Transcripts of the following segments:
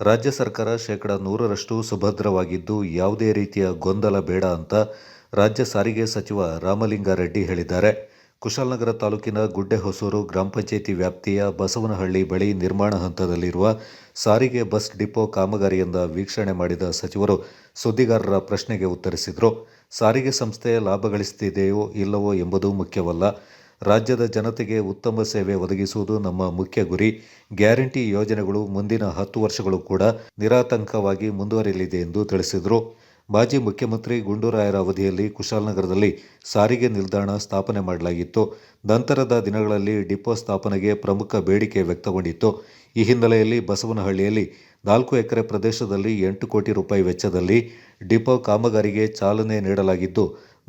ರಾಜ್ಯ ಸರ್ಕಾರ ಶೇಕಡ ನೂರರಷ್ಟು ಸುಭದ್ರವಾಗಿದ್ದು ಯಾವುದೇ ರೀತಿಯ ಗೊಂದಲ ಬೇಡ ಅಂತ ರಾಜ್ಯ ಸಾರಿಗೆ ಸಚಿವ ರಾಮಲಿಂಗಾರೆಡ್ಡಿ ಹೇಳಿದ್ದಾರೆ. ಕುಶಾಲನಗರ ತಾಲೂಕಿನ ಗುಡ್ಡೆಹೊಸೂರು ಗ್ರಾಮ ಪಂಚಾಯಿತಿ ವ್ಯಾಪ್ತಿಯ ಬಸವನಹಳ್ಳಿ ಬಳಿ ನಿರ್ಮಾಣ ಹಂತದಲ್ಲಿರುವ ಸಾರಿಗೆ ಬಸ್ ಡಿಪೋ ಕಾಮಗಾರಿಯಿಂದ ವೀಕ್ಷಣೆ ಮಾಡಿದ ಸಚಿವರು ಸುದ್ದಿಗಾರರ ಪ್ರಶ್ನೆಗೆ ಉತ್ತರಿಸಿದರು. ಸಾರಿಗೆ ಸಂಸ್ಥೆ ಲಾಭ ಗಳಿಸುತ್ತಿದೆಯೋ ಇಲ್ಲವೋ ಎಂಬುದು ಮುಖ್ಯವಲ್ಲ. ರಾಜ್ಯದ ಜನತೆಗೆ ಉತ್ತಮ ಸೇವೆ ಒದಗಿಸುವುದು ನಮ್ಮ ಮುಖ್ಯ ಗುರಿ. ಗ್ಯಾರಂಟಿ ಯೋಜನೆಗಳು ಮುಂದಿನ ಹತ್ತು ವರ್ಷಗಳು ಕೂಡ ನಿರಾತಂಕವಾಗಿ ಮುಂದುವರಿಯಲಿದೆ ಎಂದು ತಿಳಿಸಿದರು. ಮಾಜಿ ಮುಖ್ಯಮಂತ್ರಿ ಗುಂಡೂರಾಯರ ಅವಧಿಯಲ್ಲಿ ಕುಶಾಲನಗರದಲ್ಲಿ ಸಾರಿಗೆ ನಿಲ್ದಾಣ ಸ್ಥಾಪನೆ ಮಾಡಲಾಗಿತ್ತು. ನಂತರದ ದಿನಗಳಲ್ಲಿ ಡಿಪೋ ಸ್ಥಾಪನೆಗೆ ಪ್ರಮುಖ ಬೇಡಿಕೆ ವ್ಯಕ್ತಗೊಂಡಿತ್ತು. ಈ ಹಿನ್ನೆಲೆಯಲ್ಲಿ ಬಸವನಹಳ್ಳಿಯಲ್ಲಿ ನಾಲ್ಕು ಎಕರೆ ಪ್ರದೇಶದಲ್ಲಿ ಎಂಟು ಕೋಟಿ ರೂಪಾಯಿ ವೆಚ್ಚದಲ್ಲಿ ಡಿಪೋ ಕಾಮಗಾರಿಗೆ ಚಾಲನೆ ನೀಡಲಾಗಿದ್ದು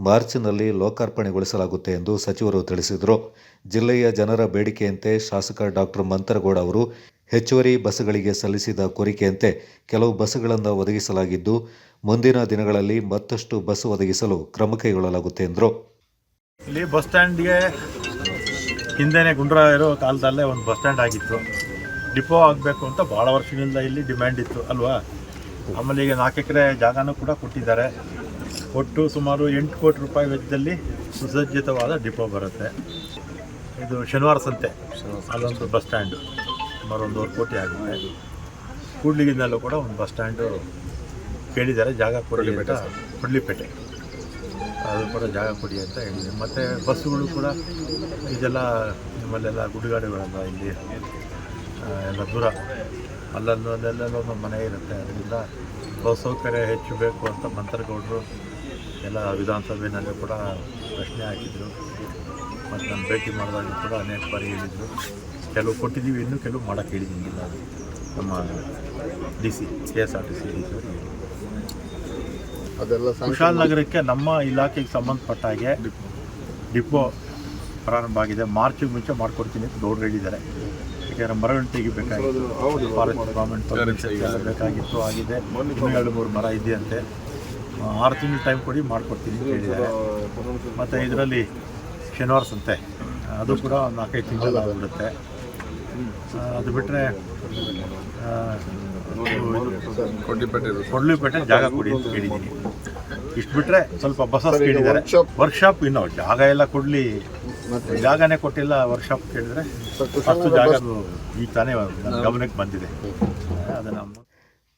ಮಾರ್ಚ್ನಲ್ಲಿ ಲೋಕಾರ್ಪಣೆಗೊಳಿಸಲಾಗುತ್ತೆ ಎಂದು ಸಚಿವರು ತಿಳಿಸಿದರು. ಜಿಲ್ಲೆಯ ಜನರ ಬೇಡಿಕೆಯಂತೆ ಶಾಸಕ ಡಾಕ್ಟರ್ ಮಂತರಗೌಡ ಅವರು ಹೆಚ್ಚುವರಿ ಬಸ್ಗಳಿಗೆ ಸಲ್ಲಿಸಿದ ಕೋರಿಕೆಯಂತೆ ಕೆಲವು ಬಸ್ಗಳನ್ನು ಒದಗಿಸಲಾಗಿದ್ದು, ಮುಂದಿನ ದಿನಗಳಲ್ಲಿ ಮತ್ತಷ್ಟು ಬಸ್ ಒದಗಿಸಲು ಕ್ರಮ ಕೈಗೊಳ್ಳಲಾಗುತ್ತೆ ಎಂದರು. ಇಲ್ಲಿ ಬಸ್ ಸ್ಟ್ಯಾಂಡ್ಗೆ ಹಿಂದೆನೇ ಗುಂಡ್ರಾಯರು ಕಾಲದಲ್ಲೇ ಒಂದು ಬಸ್ ಸ್ಟ್ಯಾಂಡ್ ಆಗಿತ್ತು. ಡಿಪೋ ಆಗಬೇಕು ಅಂತ ಭಾಳ ವರ್ಷಗಳಿಂದ ಇಲ್ಲಿ ಡಿಮ್ಯಾಂಡ್ ಇತ್ತು, ಅಲ್ವಾ? ಆಮೇಲೆ ಈಗ ನಾಲ್ಕು ಎಕರೆ ಜಾಗನೂ ಕೂಡ ಕೊಟ್ಟಿದ್ದಾರೆ. ಒಟ್ಟು ಸುಮಾರು ಎಂಟು ಕೋಟಿ ರೂಪಾಯಿ ವೆಚ್ಚದಲ್ಲಿ ಸುಸಜ್ಜಿತವಾದ ಡಿಪೋ ಬರುತ್ತೆ. ಇದು ಶನಿವಾರ ಸಂತೆ, ಅಲ್ಲೊಂದು ಬಸ್ ಸ್ಟ್ಯಾಂಡು, ಸುಮಾರು ಒಂದೂವರೆ ಕೋಟಿ ಆಗುತ್ತೆ. ಕೂಡ್ಲಿಗಿಂದಲೂ ಕೂಡ ಒಂದು ಬಸ್ ಸ್ಟ್ಯಾಂಡು ಕೇಳಿದ್ದಾರೆ, ಜಾಗ ಕೊಡಲಿ ಅಂತ ಕೊಡ್ಲಿಪೇಟೆ. ಅದು ಕೂಡ ಜಾಗ ಕೊಡಿ ಅಂತ ಹೇಳಿದೆ ಮತ್ತು ಬಸ್ಸುಗಳು ಕೂಡ ಇದೆಲ್ಲ ನಿಮ್ಮಲ್ಲೆಲ್ಲ ಗುಡಿಗಾಡುಗಳೆಲ್ಲ ಇಲ್ಲಿ ಎಲ್ಲ ದೂರ. ಅಲ್ಲಲ್ಲೂ ಅಲ್ಲೆಲ್ಲ ಒಂದು ಮನೆ ಇರುತ್ತೆ. ಅದರಿಂದ ಬಸ್ ಸೌಕರ್ಯ ಹೆಚ್ಚು ಬೇಕು ಅಂತ ಮಂತ್ರಗೌಡರು ಎಲ್ಲ ವಿಧಾನಸಭೆಯಲ್ಲೂ ಕೂಡ ಪ್ರಶ್ನೆ ಹಾಕಿದರು. ಮತ್ತು ನಾನು ಭೇಟಿ ಮಾಡಿದಾಗ ಕೂಡ ಅನೇಕ ಬಾರಿ ಹೇಳಿದರು. ಕೆಲವು ಕೊಟ್ಟಿದ್ದೀವಿ ಇನ್ನೂ ಕೆಲವು ಮಾಡೋಕ್ಕೆ ಹೇಳಿದ್ದೀನಿ ಅದು. ನಮ್ಮ D C K S R T C D C ನಗರಕ್ಕೆ ಅದೆಲ್ಲ ನಮ್ಮ ಇಲಾಖೆಗೆ ಸಂಬಂಧಪಟ್ಟ ಹಾಗೆ ಡಿಪೋ ಪ್ರಾರಂಭ ಆಗಿದೆ. ಮಾರ್ಚಿಗೆ ಮುಂಚೆ ಮಾಡ್ಕೊಡ್ತೀನಿ ಅಂತ ಗೌಡ್ರು ಹೇಳಿದ್ದಾರೆ ಯಾಕೆಂದರೆ ಮರಗಳು ತೆಗಿಬೇಕಾಗಿತ್ತು. ಫಾರೆಸ್ಟ್ ಡಿಪಾರ್ಟ್ಮೆಂಟ್ ಬೇಕಾಗಿತ್ತು ಆಗಿದೆ. ಎರಡು ಮೂರು ಮರ ಇದೆಯಂತೆ. ಆರು ತಿಂಗಳು ಟೈಮ್ ಕೊಡಿ ಮಾಡಿಕೊಡ್ತೀನಿ ಅಂತ ಹೇಳಿದ್ದಾರೆ. ಮತ್ತು ಇದರಲ್ಲಿ ಶನಿವಾರ ಸಂತೆ. ಅದು ಕೂಡ ಒಂದು ನಾಲ್ಕೈದು ತಿಂಗಳು ಆಗಿಬಿಡುತ್ತೆ. ಅದು ಬಿಟ್ಟರೆ ಕೊಡ್ಲಿಪೇಟೆ ಜಾಗ ಕೊಡಿ ಅಂತ ಕೇಳಿದ್ದೀನಿ. ಇಷ್ಟು ಬಿಟ್ಟರೆ ಸ್ವಲ್ಪ ಬಸಸ್ ಕೇಳಿದ್ದಾರೆ. ವರ್ಕ್ಶಾಪ್ ಇನ್ನೂ ಜಾಗ ಎಲ್ಲ ಕೊಡಲಿ. ಜಾಗನೇ ಕೊಟ್ಟಿಲ್ಲ ವರ್ಕ್ಶಾಪ್ ಕೇಳಿದರೆ ಅಷ್ಟು ಜಾಗ ಈ ತಾನೇ ಗಮನಕ್ಕೆ ಬಂದಿದೆ. ಅದನ್ನು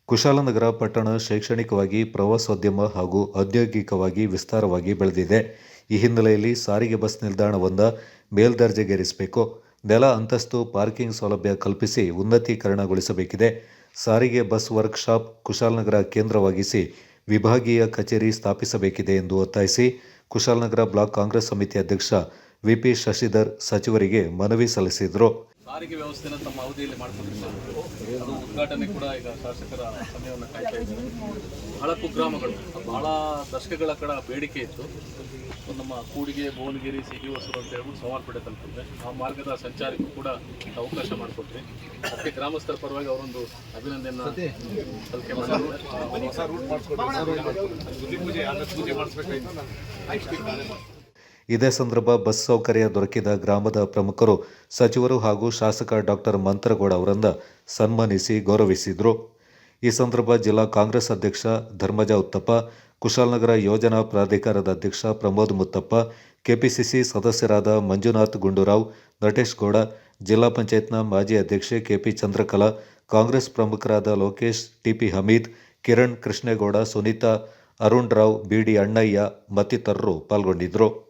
ಕುಶಾಲನಗರ ಪಟ್ಟಣ ಶೈಕ್ಷಣಿಕವಾಗಿ, ಪ್ರವಾಸೋದ್ಯಮ ಹಾಗೂ ಔದ್ಯೋಗಿಕವಾಗಿ ವಿಸ್ತಾರವಾಗಿ ಬೆಳೆದಿದೆ. ಈ ಹಿನ್ನೆಲೆಯಲ್ಲಿ ಸಾರಿಗೆ ಬಸ್ ನಿಲ್ದಾಣವೊಂದ ಮೇಲ್ದರ್ಜೆಗೇರಿಸಬೇಕು. ನೆಲ ಅಂತಸ್ತು, ಪಾರ್ಕಿಂಗ್ ಸೌಲಭ್ಯ ಕಲ್ಪಿಸಿ ಉನ್ನತೀಕರಣಗೊಳಿಸಬೇಕಿದೆ. ಸಾರಿಗೆ ಬಸ್ ವರ್ಕ್ಶಾಪ್ ಕುಶಾಲನಗರ ಕೇಂದ್ರವಾಗಿಸಿ ವಿಭಾಗೀಯ ಕಚೇರಿ ಸ್ಥಾಪಿಸಬೇಕಿದೆ ಎಂದು ಒತ್ತಾಯಿಸಿ ಕುಶಾಲನಗರ ಬ್ಲಾಕ್ ಕಾಂಗ್ರೆಸ್ ಸಮಿತಿ ಅಧ್ಯಕ್ಷ ವಿಪಿ ಶಶಿಧರ್ ಸಚಿವರಿಗೆ ಮನವಿ ಸಲ್ಲಿಸಿದರು. ಸಾರಿಗೆ ವ್ಯವಸ್ಥೆನ ತಮ್ಮ ಅವಧಿಯಲ್ಲಿ ಮಾಡಿಕೊಂಡಿದ್ದಾರೆ ಅದು ಉದ್ಘಾಟನೆ ಕೂಡ ಈಗ ಶಾಸಕರ ಸಮಯವನ್ನು ಕಾಯ್ತಾ ಇದ್ದಾರೆ. ಬಹಳ ಕುಗ್ರಾಮಗಳು ಬಹಳ ದಶಕಗಳ ಕಡೆ ಬೇಡಿಕೆ ಇತ್ತು. ನಮ್ಮ ಕೂಡಿಗೆ ಭುವನಗಿರಿ ಸಿಗಿ ಹೊಸರು ಅಂತ ಹೇಳ್ಬಿಟ್ಟು ಸವಾಲ್ಪೇಟೆ ತಲುಪಿದ್ರೆ ಆ ಮಾರ್ಗದ ಸಂಚಾರಕ್ಕೂ ಕೂಡ ಅವಕಾಶ ಮಾಡಿಕೊಟ್ರಿ. ಮತ್ತೆ ಗ್ರಾಮಸ್ಥರ ಪರವಾಗಿ ಅವರೊಂದು ಅಭಿನಂದನೆ ಸಲ್ಲಿಕೆ ಮಾಡಿದ್ದಾರೆ ಇದೇ ಸಂದರ್ಭ ಬಸ್ ಸೌಕರ್ಯ ದೊರಕಿದ ಗ್ರಾಮದ ಪ್ರಮುಖರು ಸಚಿವರು ಹಾಗೂ ಶಾಸಕ ಡಾಕ್ಟರ್ ಮಂತ್ರಗೌಡ ಅವರನ್ನ ಸನ್ಮಾನಿಸಿ ಗೌರವಿಸಿದರು. ಈ ಸಂದರ್ಭ ಜಿಲ್ಲಾ ಕಾಂಗ್ರೆಸ್ ಅಧ್ಯಕ್ಷ ಧರ್ಮಜ ಉತ್ತಪ್ಪ, ಕುಶಾಲನಗರ ಯೋಜನಾ ಪ್ರಾಧಿಕಾರದ ಅಧ್ಯಕ್ಷ ಪ್ರಮೋದ್ ಮುತ್ತಪ್ಪ, ಕೆಪಿಸಿಸಿ ಸದಸ್ಯರಾದ ಮಂಜುನಾಥ್ ಗುಂಡೂರಾವ್, ನಟೇಶ್ ಗೌಡ, ಜಿಲ್ಲಾ ಪಂಚಾಯತ್ನ ಮಾಜಿ ಅಧ್ಯಕ್ಷೆ ಕೆಪಿ ಚಂದ್ರಕಲಾ, ಕಾಂಗ್ರೆಸ್ ಪ್ರಮುಖರಾದ ಲೋಕೇಶ್, ಟಿಪಿ ಹಮೀದ್, ಕಿರಣ್ ಕೃಷ್ಣೇಗೌಡ, ಸುನೀತಾ ಅರುಣ್ ರಾವ್, ಬಿಡಿ ಅಣ್ಣಯ್ಯ ಮತ್ತಿತರರು ಪಾಲ್ಗೊಂಡಿದ್ದರು